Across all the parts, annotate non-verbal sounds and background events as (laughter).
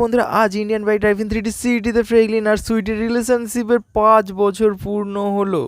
বন্ধুরা, আজ Indian by driving thirty সিটিতে ফ্রেগলিন আর সুইটের রিলেশনশিপের পাঁচ বছর পূর্ণ হলো।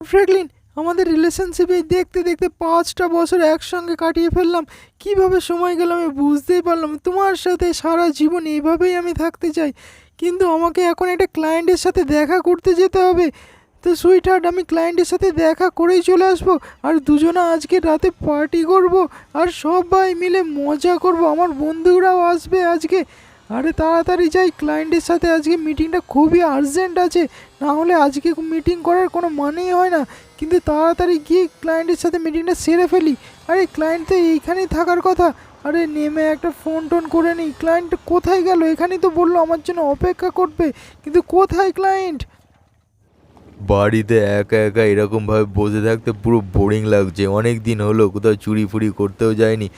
ফ্রেগলিন আমাদের রিলেশনশিপে দেখতে দেখতে পাঁচটা বছর একসঙ্গে কাটিয়ে ফেললাম। কীভাবে সময় গেল আমি বুঝতেই পারলাম তোমার সাথে সারা জীবন এইভাবেই আমি থাকতে চাই। কিন্তু আমাকে এখন একটা ক্লায়েন্টের সাথে দেখা করতে যেতে হবে। তো সুইট হার্ট আমি ক্লায়েন্টের সাথে দেখা করেই চলে আসব আর দুজনে আজকে রাতে পার্টি করব আর সবাই মিলে মজা করব। আমার বন্ধুরাও আসবে আজকে। আরে তাড়াতাড়ি যাই ক্লায়েন্টের সাথে আজকে মিটিংটা খুবই আর্জেন্ট আছে। না হলে আজকে মিটিং করার কোনো মানেই হয় না। কিন্তু তাড়াতাড়ি গিয়ে ক্লায়েন্টের সাথে মিটিংটা সেরে ফেলি। আরে ক্লায়েন্ট তো এইখানেই থাকার কথা। আরে নেমে একটা ফোন টোন করে নিই। ক্লায়েন্ট কোথায় গেল? এখানেই তো বলল আমার জন্য অপেক্ষা করবে। কিন্তু কোথায় ক্লায়েন্ট বাড়িতে একা একা এরকমভাবে বসে থাকতে পুরো বোরিং লাগছে। অনেক দিন হলো কোথাও চুরি ফুরি করতেও যায়নি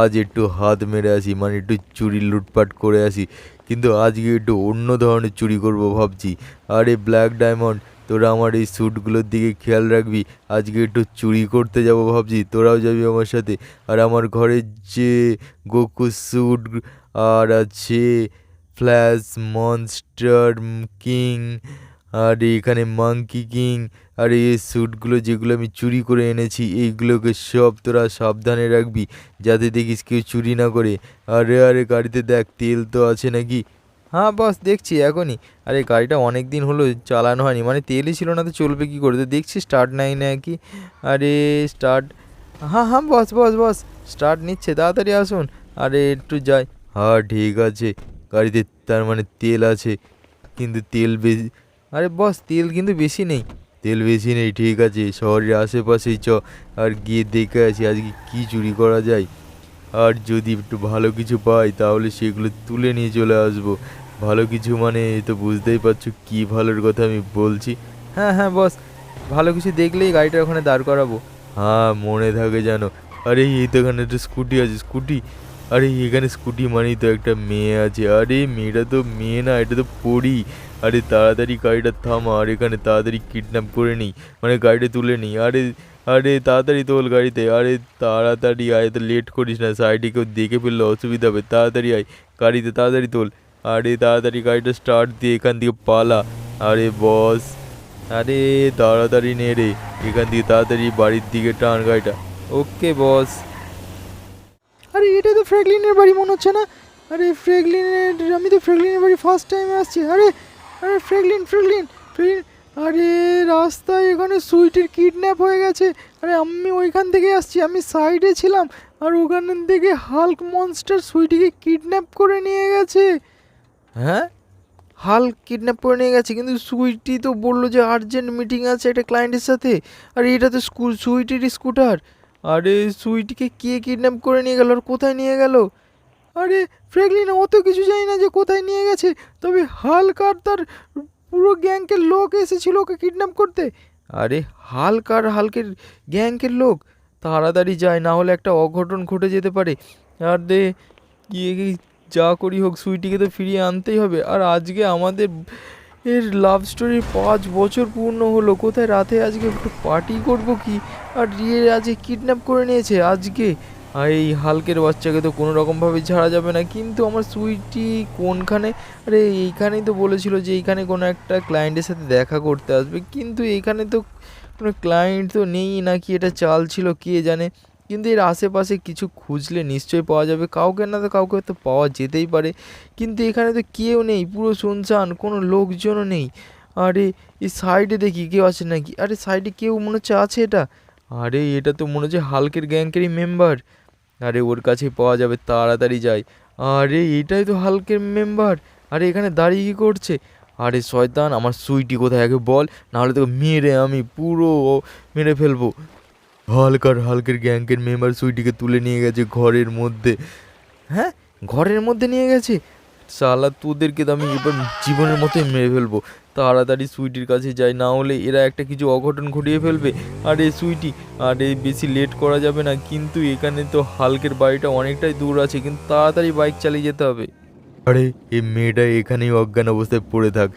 আজ একটু হাত মেরে আসি মানে একটু চুরি লুটপাট করে আসি। কিন্তু আজকে একটু অন্য ধরনের চুরি করব ভাবছি। আর এই ব্ল্যাক ডায়মন্ড তোরা আমার এই স্যুটগুলোর দিকে খেয়াল রাখবি। আজকে একটু চুরি করতে যাব ভাবছি, তোরাও যাবি আমার সাথে। আর আমার ঘরের যে গোকু স্যুট আর আছে ফ্ল্যাশ মনস্টার কিং আর, এখানে মাঙ্কি কিং আর, এই স্যুটগুলো যেগুলো আমি চুরি করে এনেছি, এইগুলোকে সব তোরা সাবধানে রাখবি, যাতে দেখিস কেউ চুরি না করে। আরে আরে, গাড়িতে দেখ, তেল তো আছে নাকি? হ্যাঁ বস, দেখছি, এখনই। আরে, গাড়িটা অনেক দিন হলো চালানো হয়নি মানে তেলই ছিল না তো, চলবে কি করে? তো দেখছি স্টার্ট নাই না কি আরে স্টার্ট হ্যাঁ হ্যাঁ বস বস বস স্টার্ট নিচ্ছে, তাড়াতাড়ি আসুন। আরে, একটু যাই। হ্যাঁ ঠিক আছে, গাড়িতে তার মানে তেল আছে, কিন্তু তেল বেশি আরে বস তেল কিন্তু বেশি নেই। তেল বেশি নেই ঠিক আছে শহরের আশেপাশেই চ। আর গিয়ে দেখে আসি আজকে কী চুরি করা যায়। আর যদি একটু ভালো কিছু পাই তাহলে সেগুলো তুলে নিয়ে চলে আসব। ভালো কিছু মানে তো বুঝতেই পারছ কী ভালোর কথা আমি বলছি। হ্যাঁ হ্যাঁ বস ভালো কিছু দেখলেই গাড়িটা ওখানে দাঁড় করাবো। হ্যাঁ মনে থাকে জানো আরে এই তো এখানে একটা স্কুটি আছে স্কুটি। আরে এখানে স্কুটি মানেই তো একটা মেয়ে আছে। আরে মেয়েটা তো মেয়ে না এটা তো পড়ি আরে তাড়াতাড়ি গাড়িটা থামা, আর এখানে তাড়াতাড়ি কিডন্যাপ করে নিই। মানে গাড়িটা তুলে নিই। আরে আরে তাড়াতাড়ি তোল গাড়িতে। আরে তাড়াতাড়ি আয় তো লেট করিস না। সাইডে কেউ দেখে ফেললে, অসুবিধা হবে। তাড়াতাড়ি আয়, গাড়িতে তাড়াতাড়ি তোল। আরে তাড়াতাড়ি গাড়িটা স্টার্ট দিয়ে এখান থেকে পালা। আরে বস আরে তাড়াতাড়ি নে রে। এখান থেকে তাড়াতাড়ি বাড়ির দিকে টান গাড়িটা। ওকে বস আরে, এটা তো ফ্র্যাঙ্কলিনের বাড়ি মনে হচ্ছে না। আরে ফ্র্যাঙ্কলিনের আমি তো ফ্র্যাঙ্কলিনের বাড়ি ফার্স্ট টাইম আসছি। আরে আরে ফ্র্যাঙ্কলিন ফ্রেগলিন ফ্র্যাঙ্কলিন আরে রাস্তায় এখানে সুইটের কিডন্যাপ হয়ে গেছে। আরে আমি ওইখান থেকে আসছি আমি সাইডে ছিলাম। আর ওখান থেকে হাল্ক মনস্টার সুইটিকে কিডন্যাপ করে নিয়ে গেছে। হ্যাঁ? হাল কিডন্যাপ করে নিয়ে গেছে কিন্তু সুইটি তো বলল যে আর্জেন্ট মিটিং আছে একটা ক্লায়েন্টের সাথে। আর এটা তো স্কুল সুইটির স্কুটার। আরে সুইটিকে কে কিডন্যাপ করে নিয়ে গেল আর কোথায় নিয়ে গেল? আরে ফ্র্যাঙ্কলিন অত কিছু জানি না যে কোথায় নিয়ে গেছে, তবে হালকার তার পুরো গ্যাংকের লোক এসেছিল ওকে কিডন্যাপ করতে। আরে হালকার হালকের গ্যাংকের লোক? তাড়াতাড়ি যায়, না হলে একটা অঘটন ঘটে যেতে পারে। আর দে, গিয়ে যা করি হোক, সুইটিকে তো ফিরিয়ে আনতেই হবে। আর আজকে আমাদের এর লাভ স্টোরির পাঁচ বছর পূর্ণ হলো, কোথায় রাতে আজকে একটু পার্টি করব কি? আর রিয়ে আজকে কিডন্যাপ করে নিয়েছে, আজকে এই হালকের বাচ্চাকে তো কোনো রকমভাবে ছাড়া যাবে না। কিন্তু আমার সুইটি কোনখানে? আরে, এইখানেই তো বলেছিল যে এইখানে কোনো একটা ক্লায়েন্টের সাথে দেখা করতে আসবে। কিন্তু এইখানে তো কোনো ক্লায়েন্ট তো নেই নাকি? এটা চাল ছিল, কে জানে? কিন্তু এর আশেপাশে কিছু খুঁজলে নিশ্চয়ই পাওয়া যাবে। কাউকে না তো কাউকে তো পাওয়া যেতেই পারে। কিন্তু এখানে তো কেউ নেই, পুরো শুনশান, কোনো লোকজনও নেই। আরে, এই সাইডে দেখি কেউ আছে নাকি? আরে সাইডে কেউ মনে হচ্ছে আছে এটা? আরে, এটা তো মনে হচ্ছে হালকের গ্যাংকেরই মেম্বার আরে, ওর কাছেই পাওয়া যাবে, তাড়াতাড়ি যাই। আরে, এটাই তো হালকের মেম্বার আরে, এখানে দাঁড়িয়ে কী করছে? আরে, শয়তান, আমার সুইটি কোথায়? আগে বল, নাহলে তোকে মেরে আমি পুরো মেরে ফেলব। হালকার, হালকের গ্যাংকের মেম্বার সুইটিকে তুলে নিয়ে গেছে ঘরের মধ্যে। হ্যাঁ? ঘরের মধ্যে নিয়ে গেছে? সালা তোদেরকে তো আমি এবার জীবনের মতোই মেরে ফেলব। তাড়াতাড়ি সুইটির কাছে যাই, না হলে এরা একটা কিছু অঘটন ঘটিয়ে ফেলবে। আরে সুইটি, আরে বেশি লেট করা যাবে না, কিন্তু এখানে তো হালকের বাড়িটা অনেকটাই দূর আছে, কিন্তু তাড়াতাড়ি বাইক চালিয়ে যেতে হবে। আরে, এই মেয়েটা এখানেই অজ্ঞান অবস্থায় পড়ে থাক।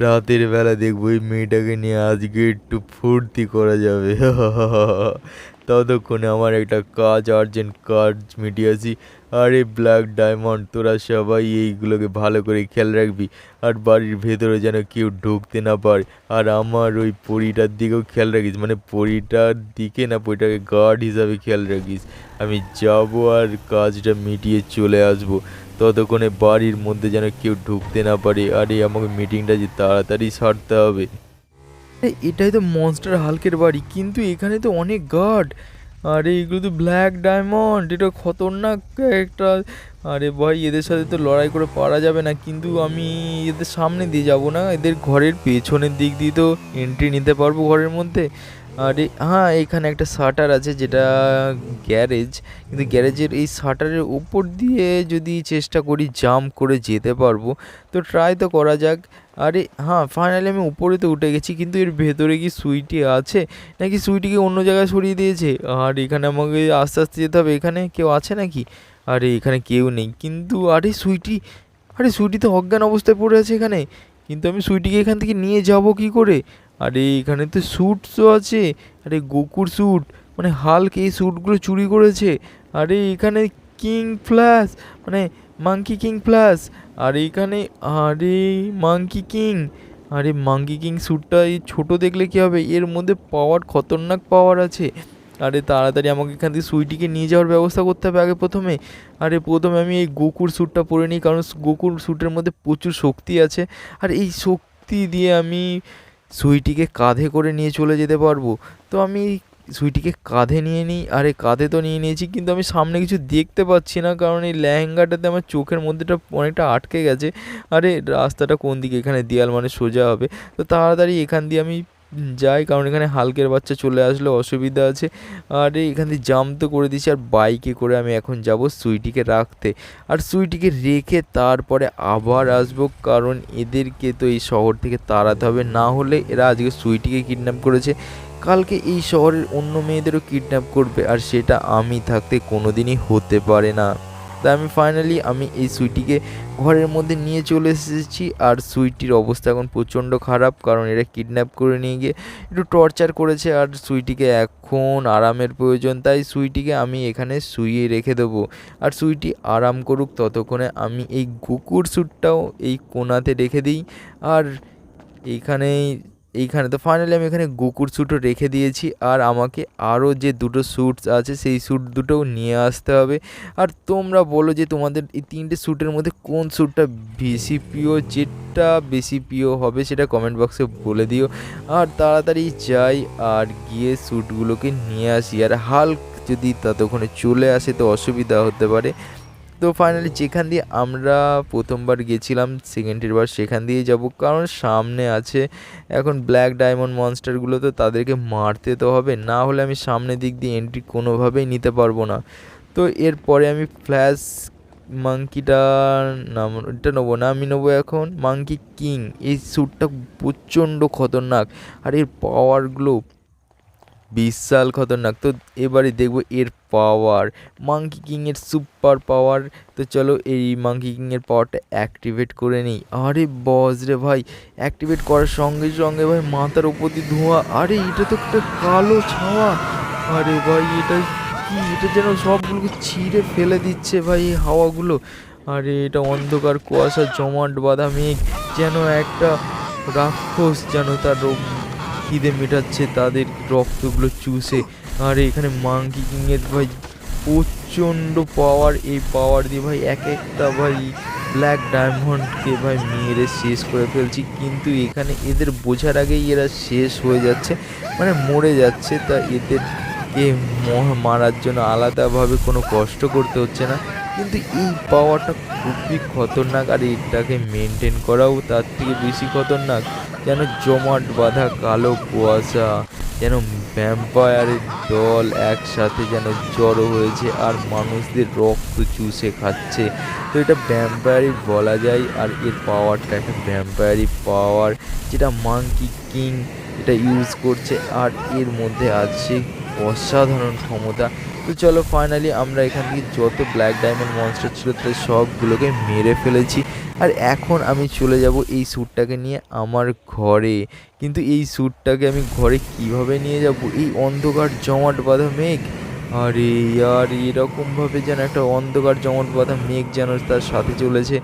রাতের বেলা দেখব ওই মেয়েটাকে নিয়ে আজকে একটু ফুর্তি করা যাবে। (laughs) ততক্ষণে আমার একটা কাজ আর্জেন্ট কাজ মিটিয়েছি আরে ব্ল্যাক ডায়মন্ড তোরা সবাই এইগুলোকে ভালো করে খেয়াল রাখবি। আর বাড়ির ভেতরে যেন কেউ ঢুকতে না পারে। আর আমার ওই পরিটার দিকেও খেয়াল রাখিস। মানে পরিটার দিকে না, পরিটাকে গার্ড হিসাবে খেয়াল রাখিস। আমি যাব আর কাজটা মিটিয়ে চলে আসব। ততক্ষণে বাড়ির মধ্যে যেন কেউ ঢুকতে না পারে। আরে আমাকে মিটিংটা যে তাড়াতাড়ি সারতে হবে। এটাই তো মনস্টার হালকের বাড়ি। কিন্তু এখানে তো অনেক গার্ড আরে, এগুলো তো ব্ল্যাক ডায়মন্ড এটা খতরনাক একটা। আরে ভাই, এদের সাথে তো লড়াই করে পারা যাবে না, কিন্তু আমি এদের সামনে দিয়ে যাব না। এদের ঘরের পেছনের দিক দিয়ে তো এন্ট্রি নিতে পারব ঘরের মধ্যে। আরে হ্যাঁ এখানে একটা শাটার আছে যেটা গ্যারেজ কিন্তু গ্যারেজের এই শাটারের উপর দিয়ে যদি চেষ্টা করি জাম্প করে যেতে পারব, তো ট্রাই তো করা যাক। আরে হ্যাঁ ফাইনালি আমি উপরে তো উঠে গেছি, কিন্তু এর ভেতরে কি সুইটি আছে? নাকি সুইটিকে অন্য জায়গায় সরিয়ে দিয়েছে? আর এখানে আমাকে আস্তে আস্তে যেতে হবে, এখানে কেউ আছে নাকি? আরে, এখানে কেউ নেই, কিন্তু আরে সুইটি আরে সুইটি তো অজ্ঞান অবস্থায় পড়ে আছে এখানে। কিন্তু আমি সুইটিকে এখান থেকে নিয়ে যাব কি করে? আরে, এখানে তো স্যুটসও আছে। আরে, গোকুর স্যুট মানে হাল্ক এই স্যুটগুলো চুরি করেছে। আরে, এখানে কিং ফ্ল্যাশ মানে মাঙ্কি কিং প্লাস আর এইখানে আরে মাঙ্কি কিং আরে মাঙ্কি কিং স্যুটটা এই ছোটো দেখলে কী হবে? এর মধ্যে পাওয়ার খতরনাক পাওয়ার আছে। আরে তাড়াতাড়ি আমাকে এখান থেকে সুইটিকে নিয়ে যাওয়ার ব্যবস্থা করতে হবে আগে প্রথমে। আরে প্রথমে আমি এই গোকুর স্যুটটা পরে নিই, কারণ গোকুর স্যুটের মধ্যে প্রচুর শক্তি আছে। আর এই শক্তি দিয়ে আমি সুইটিকে কাঁধে করে নিয়ে চলে যেতে পারব। তো আমি সুইটিকে কাঁধে নিয়ে নিই, আরে কাঁধে তো নিয়ে নিয়েছি, কিন্তু আমি সামনে কিছু দেখতে পাচ্ছি না, কারণ এই লেহেঙ্গাটাতে আমার চোখের মধ্যেটা অনেকটা আটকে গেছে। আরে রাস্তাটা কোন দিকে? এখানে দেয়াল মানে সোজা হবে। তো তাড়াতাড়ি এখান দিয়ে আমি যাই, কারণ এখানে হালকের বাচ্চা চলে আসলে, অসুবিধা আছে। আরে এখান দিয়ে জাম তো করে দিয়েছি, আর বাইকে করে আমি এখন যাব সুইটিকে রাখতে। আর সুইটিকে রেখে তারপরে আবার আসব, কারণ এদেরকে তো এই শহর থেকে তাড়াতে হবে। না হলে এরা আজকে সুইটিকে কিডন্যাপ করেছে। কালকে এই শহরের অন্য মেয়েদেরও কিডন্যাপ করবে আর সেটা আমি থাকতে কোনোদিনই হতে পারে না। তাই আমি ফাইনালি আমি এই সুইটিকে ঘরের মধ্যে নিয়ে চলে এসেছি আর সুইটির অবস্থা এখন প্রচণ্ড খারাপ কারণ এরা কিডন্যাপ করে নিয়ে গিয়ে একটু টর্চার করেছে আর সুইটিকে এখন আরামের প্রয়োজন, তাই সুইটিকে আমি এখানে শুইয়ে রেখে দেবো। আর সুইটি আরাম করুক ততক্ষণে আমি এই গুকুর স্যুটটাও এই কোনাতে রেখে দিই। আর এইখানেই এইখানে। তো ফাইনালি আমি এখানে গুকুর স্যুটও রেখে দিয়েছি। আর আমাকে আরও যে দুটো স্যুটস আছে, সেই স্যুট দুটোও নিয়ে আসতে হবে। আর তোমরা বলো যে তোমাদের এই তিনটে স্যুটের মধ্যে কোন স্যুটটা বেশি প্রিয়, যেটা বেশি প্রিয় হবে সেটা কমেন্ট বক্সে বলে দিও। আর তাড়াতাড়ি যাই আর গিয়ে স্যুটগুলোকে নিয়ে আসি। আর হাল্ক যদি ততক্ষণে চলে আসে তো অসুবিধা হতে পারে। তো ফাইনালি যেখান দিয়ে আমরা প্রথমবার গেছিলাম সেকেন্ডের বার সেখান দিয়েই যাব। কারণ সামনে আছে এখন ব্ল্যাক ডায়মন্ড মনস্টারগুলো তো তাদেরকে মারতে তো হবে। না হলে আমি সামনের দিক দিয়ে এন্ট্রি কোনোভাবেই নিতে পারব না। তো এরপরে আমি ফ্ল্যাশ মাঙ্কিটা নাম, এটা নেব না, আমি নেব এখন মাঙ্কি কিং এই স্যুটটা প্রচণ্ড খতরনাক। আর এর পাওয়ার পাওয়ারগুলো বিশাল খতরনাক। তো এবারে দেখব এর পাওয়ার মাঙ্কি কিংয়ের সুপার পাওয়ার তো চলো এই মাঙ্কি কিংয়ের পাওয়ারটা অ্যাক্টিভেট করে নিই। আরে বস রে ভাই অ্যাক্টিভেট করার সঙ্গে সঙ্গে ভাই মাথার উপর দিয়ে ধোঁয়া। আরে এটা তো একটা কালো ছাওয়া। আরে ভাই, এটা কি? এটা যেন সবগুলোকে ছিঁড়ে ফেলে দিচ্ছে ভাই এই হাওয়াগুলো। আরে এটা অন্ধকার, কুয়াশা, জমাট বাঁধা মেঘ, যেন একটা রাক্ষস যেন তার খিদে মেটাচ্ছে তাদের রক্তগুলো চুষে। আর, এখানে মাঙ্কি কিংয়ের ভাই, প্রচণ্ড পাওয়ার এই পাওয়ার দিয়ে ভাই এক একটা ভাই ব্ল্যাক ডায়মন্ডকে ভাই মেরে শেষ করে ফেলছি। কিন্তু এখানে এদের বোঝার আগেই এরা শেষ হয়ে যাচ্ছে মানে মরে যাচ্ছে। তা এদেরকে ম- মারার জন্য আলাদাভাবে কোনো কষ্ট করতে হচ্ছে না। কিন্তু এই পাওয়ারটা খুবই খতরনাক, আর এটাকে মেনটেন করাও তার থেকে বেশি খতরনাক। যেন জমাট বাঁধা কালো কুয়াশা, যেন ভ্যাম্পায়ারের দল একসাথে যেন জড়ো হয়েছে আর মানুষদের রক্ত চুষে খাচ্ছে। তো এটা ভ্যাম্পায়ারই বলা যায় আর এর পাওয়ারটা একটা ভ্যাম্পায়ারি পাওয়ার যেটা মাঙ্কি কিং এটা ইউজ করছে। আর এর মধ্যে আছে অসাধারণ ক্ষমতা তো চলো ফাইনালি আমরা এখান থেকে যত ব্ল্যাক ডায়মন্ড মনস্টার ছিল তাদের সবগুলোকে মেরে ফেলেছি। আর এখন আমি চলে যাব এই স্যুটটাকে নিয়ে আমার ঘরে। কিন্তু এই স্যুটটাকে আমি ঘরে কীভাবে নিয়ে যাব? এই অন্ধকার জমাট বাঁধা মেঘ? আরে ইয়ার, এরকমভাবে যেন একটা অন্ধকার জমাট বাঁধা মেঘ যেন তার সাথে চলেছে।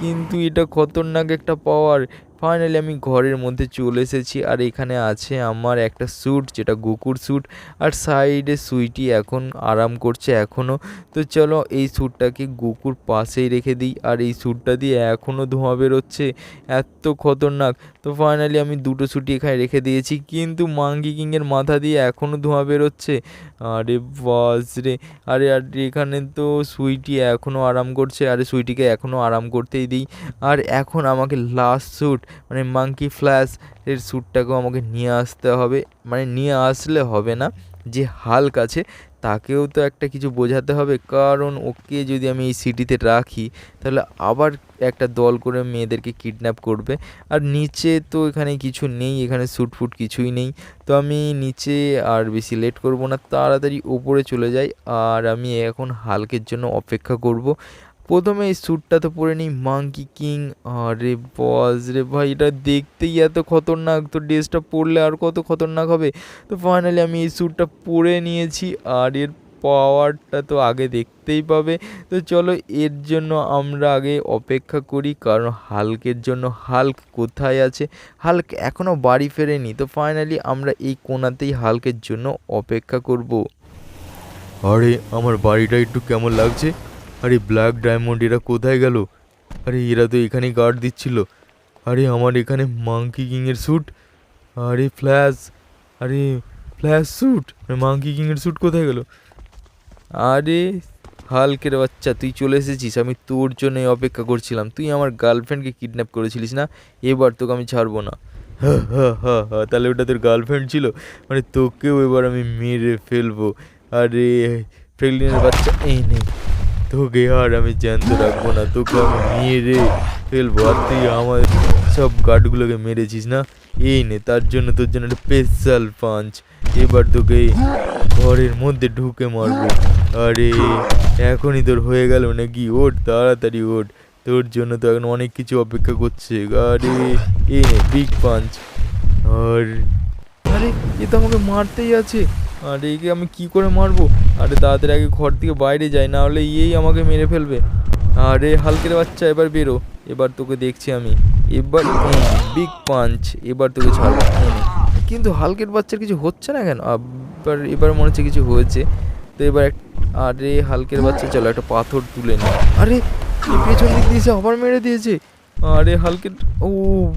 কিন্তু এটা খতরনাক একটা পাওয়ার ফাইনালি আমি ঘরের মধ্যে চলে এসেছি আর এখানে আছে আমার একটা স্যুট যেটা গোকুর স্যুট আর সাইডে সুইটি এখন আরাম করছে এখনও তো চলো এই স্যুটটাকে গোকুর পাশেই রেখে দিই আর এই স্যুটটা দিয়ে এখনও ধোঁয়া বেরোচ্ছে। এত খতরনাক। তো ফাইনালি আমি দুটো ছুটি এখানে রেখে দিয়েছি। কিন্তু মাঙ্গি কিংয়ের মাথা দিয়ে এখনও ধোঁয়া বেরোচ্ছে। আরে বাস রে আরে, আর, এখানে তো সুইটি এখনও আরাম করছে। আরে, সুইটিকে এখনও আরাম করতেই দিই। আর এখন আমাকে লাস্ট স্যুট মানে মাঙ্কি ফ্ল্যাশ এর স্যুটটাকেও আমাকে নিয়ে আসতে হবে। মানে নিয়ে আসলে হবে না, যে হাল্ক আছে তাকেও তো একটা কিছু বোঝাতে হবে। কারণ ওকে যদি আমি এই সিটিতে রাখি, তাহলে আবার একটা দল করে মেয়েদেরকে কিডন্যাপ করবে। আর নিচে তো এখানে কিছু নেই, এখানে স্যুট ফুট কিছুই নেই। তো আমি নিচে আর বেশি লেট করব না, তাড়াতাড়ি ওপরে চলে যাই। আর আমি এখন হালকের জন্য অপেক্ষা করব। প্রথমে এই স্যুটটা তো পরে নিই মাঙ্কি কিং আরে বস রে ভাই, এটা দেখতেই এত খতরনাক, তো ড্রেসটা পরলে আর কত খতরনাক হবে? তো ফাইনালি আমি এই স্যুটটা পরে নিয়েছি, আর এর পাওয়ারটা তো আগে দেখতেই পাবে। তো চলো, এর জন্য আমরা আগে অপেক্ষা করি, কারণ হাল্কের জন্য হাল্ক কোথায় আছে? হাল্ক এখনও বাড়ি ফেরেনি, তো ফাইনালি আমরা এই কোণাতেই হাল্কের জন্য অপেক্ষা করব। আরে, আমার বাড়িটা একটু কেমন লাগছে? আরে ব্ল্যাক ডায়মন্ড এরা কোথায় গেল? আরে এরা তো এখানেই গার্ড দিচ্ছিল। আরে আমার এখানে মাঙ্কি কিংয়ের স্যুট আরে ফ্ল্যাশ আরে ফ্ল্যাশ স্যুট মাঙ্কি কিংয়ের স্যুট কোথায় গেল? আরে হালকের বাচ্চা, তুই চলে এসেছিস। আমি তোর জন্যই অপেক্ষা করছিলাম। তুই আমার গার্লফ্রেন্ডকে কিডন্যাপ করেছিলিস না? এবার তোকে আমি ছাড়বো না। হা হা তাহলে ওটা তোর গার্লফ্রেন্ড ছিল? মানে তোকেও এবার আমি মেরে ফেলব। আরে প্রেগনেন্টের বাচ্চা, এই নে। তোকে আর আমি জ্যান্ত রাখব না, তোকে আমি মেরে ফেলব আর তুই আমার সব গার্ডগুলোকে মেরেছিস না? এই নে, তার জন্য তোর জন্য একটা স্পেশাল পাঞ্চ এবার তোকে ঘরের মধ্যে ঢুকে মারবো। আরে, এখনই তোর হয়ে গেল নাকি? ওঠ, তাড়াতাড়ি ওঠ। তোর জন্য তো এখন অনেক কিছু অপেক্ষা করছে। আরে, এই নে বিগ পাঞ্চ আর, আরে, এ তো আমাকে মারতেই আছে। আরে একে আমি কি করে মারবো? আরে তাড়াতাড়ি আগে ঘর থেকে বাইরে যাই না হলে ইয়েই আমাকে মেরে ফেলবে। আরে হালকের বাচ্চা, এবার বেরো। এবার তোকে দেখছি আমি। এবার বিগ পাঞ্চ এবার তোকে ছাড়বো। কিন্তু হালকের বাচ্চার কিছু হচ্ছে না কেন? আবার, এবার মনে হচ্ছে কিছু হয়েছে। তো এবার আরে হালকের বাচ্চা, চলো একটা পাথর তুলে নি। আরে পেছন দিক দিয়েছে আবার মেরে দিয়েছে। আরে হালকের, ও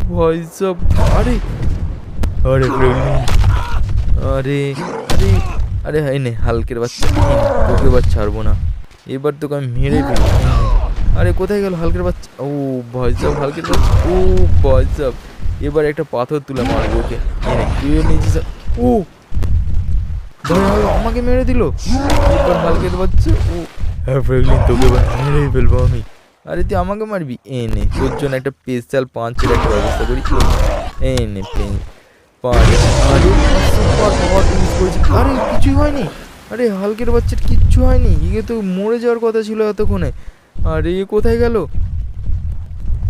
ভয় সব। আরে। আরে আরে আরে আরে হাই নে হালকের বাচ্চা তোকে এবার ছাড়বো না। এবার তোকে আমি মেরে ফেলব আরে কোথায় গেল হালকের বাচ্চা? ও ভয় সব হালকের বাচ্চা। ও ভয় সব এবার একটা পাথর তুলে মারবো ওকে। এই নে, তুইও নিয়েছিস ও আমাকে মেরে দিল। এবার হালকের বাচ্চা ও হ্যাঁ প্রেগনেন্ট তোকে এবার মেরেই ফেলব আমি। আরে তুই আমাকে মারবি? এ নে তোর জন্য একটা স্পেশাল পাঁচের একটা ব্যবস্থা করি। এ নে আরে সুপার পাওয়ার ইউজ করেছি। আরে কিছুই হয়নি। আরে হালকের বাচ্চার কিচ্ছু হয়নি। ইয়ে তো মরে যাওয়ার কথা ছিল এতক্ষণে। আরে এ কোথায় গেল?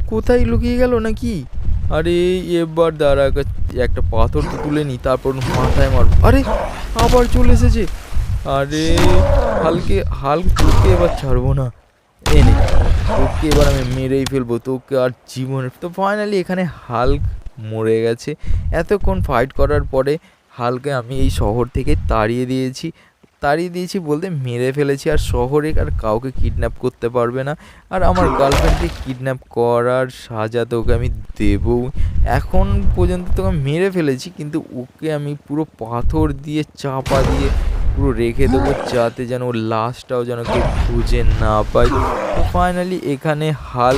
কোথায় লুকিয়ে গেল নাকি? আরে এবার দাঁড়া একটা- পাথর তো তুলে নি তারপর মাথায় মারবো। আরে আবার চলে এসেছে। আরে হালকে হালক তোকে এবার ছাড়বো না। এনে তোকে এবার আমি মেরেই ফেলব তোকে আর জীবনে তো ফাইনালি এখানে হাল্ক মরে গেছে। এতক্ষণ ফাইট করার পরে হালকে আমি এই শহর থেকে তাড়িয়ে দিয়েছি। তাড়িয়ে দিয়েছি বলতে মেরে ফেলেছি আর শহরে আর কাউকে কিডন্যাপ করতে পারবে না। আর আমার গার্লফ্রেন্ডকে কিডন্যাপ করার সাজা তো ওকে আমি দেবও এখন পর্যন্ত তোকে মেরে ফেলেছি কিন্তু ওকে আমি পুরো পাথর দিয়ে, চাপা দিয়ে পুরো রেখে দেবো যাতে যেন ওর লাশটাও যেন কেউ খুঁজে না পায়। তো ফাইনালি এখানে হাল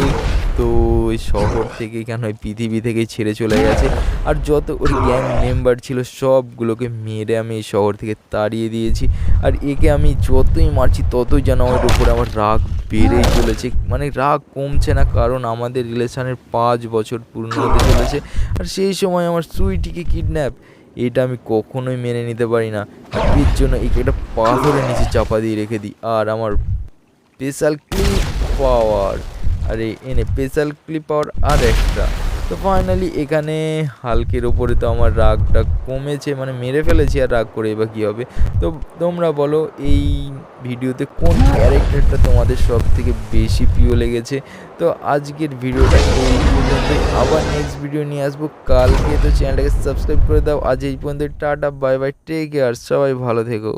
তো ওই শহর থেকে কেন ওই পৃথিবী থেকে ছেড়ে চলে গেছে? আর যত ওর গ্যাং মেম্বার ছিল, সবগুলোকে মেরে আমি এই শহর থেকে তাড়িয়ে দিয়েছি। আর একে আমি যতই মারছি, ততই যেন আমার উপরে আমার রাগ বেড়েই চলেছে। মানে রাগ কমছে না, কারণ আমাদের রিলেশনের পাঁচ বছর পূর্ণ হতে চলেছে। আর সেই সময় আমার সুইটিকে কিডন্যাপ এটা আমি কখনোই মেনে নিতে পারি না। এর জন্য একে একটা পাথরের নিচে চাপা দিয়ে রেখে দিই। আর আমার স্পেশাল ক্লিপ পাওয়ার আরে এনে স্পেশাল ক্লিপ পাওয়ার আর একটা তো ফাইনালি এখানে হালকের ওপরে তো আমার রাগটা কমেছে মানে মেরে ফেলেছি আর রাগ করে এবার কী হবে? তো তোমরা বলো, এই ভিডিওতে কোন ক্যারেক্টারটা তোমাদের সব থেকে বেশি প্রিয় লেগেছে? তো আজকের ভিডিওটা এই পর্যন্তই। আবার নেক্সট ভিডিও নিয়ে আসব। কালকে তো চ্যানেলটাকে সাবস্ক্রাইব করে দাও। আজ এই পর্যন্ত tata bye bye take care সবাই ভালো থেকো।